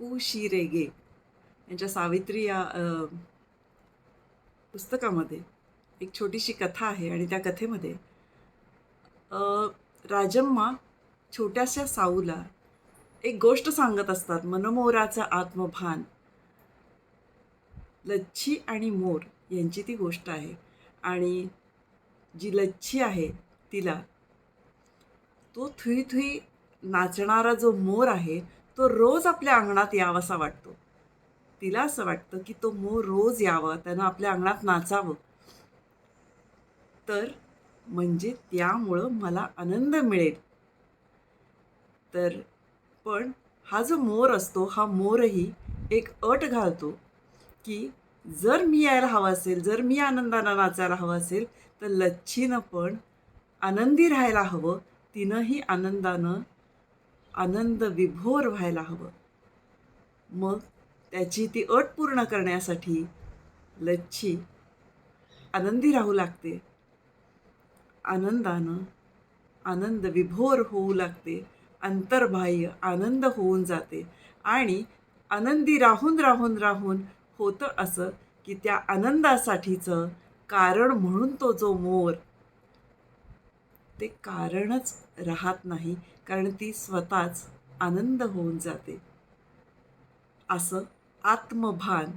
पु शी रेगे यांच्या सावित्री या पुस्तकामध्ये एक छोटीशी कथा आहे आणि त्या कथेमध्ये राजम्मा छोट्याशा साऊला एक गोष्ट सांगत असतात मनमोराचं आत्मभान. लच्छी आणि मोर यांची ती गोष्ट आहे आणि जी लच्छी आहे तिला तो थुई थुई नाचणारा जो मोर आहे तो रोज आपल्या अंगणात यावासा वाटतो. तिला असं वाटतं की तो मोर रोज यावं त्यानं आपल्या अंगणात नाचावं. तर म्हणजे त्यामुळं मला आनंद मिळेल. तर पण हा जो मोर असतो हा मोरही एक अट घालतो की जर मी यायला हवं असेल जर मी आनंदानं नाचायला हवं असेल तर लच्छीनं पण आनंदी राहायला हवं. तिनंही आनंदानं आनंद विभोर व्हायला हवं. मग त्याची ती अट पूर्ण करण्यासाठी लच्छी आनंदी राहू लागते. आनंदानं आनंद विभोर होऊ लागते. अंतर्बाह्य आनंद होऊन जाते. आणि आनंदी राहून राहून राहून होतं असं की त्या आनंदासाठीचं कारण म्हणून तो जो मोर ते कारणच राहत नाही कारण ती स्वतःच आनंद होऊन जाते. असं आत्मभान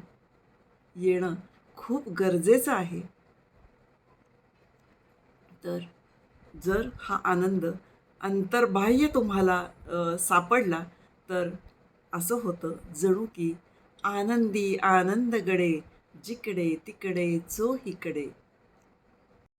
येणं खूप गरजेचं आहे. तर जर हा आनंद अंतर्बाह्य तुम्हाला सापडला तर असं होतं जणू की आनंदी आनंदगडे जिकडे तिकडे जो इकडे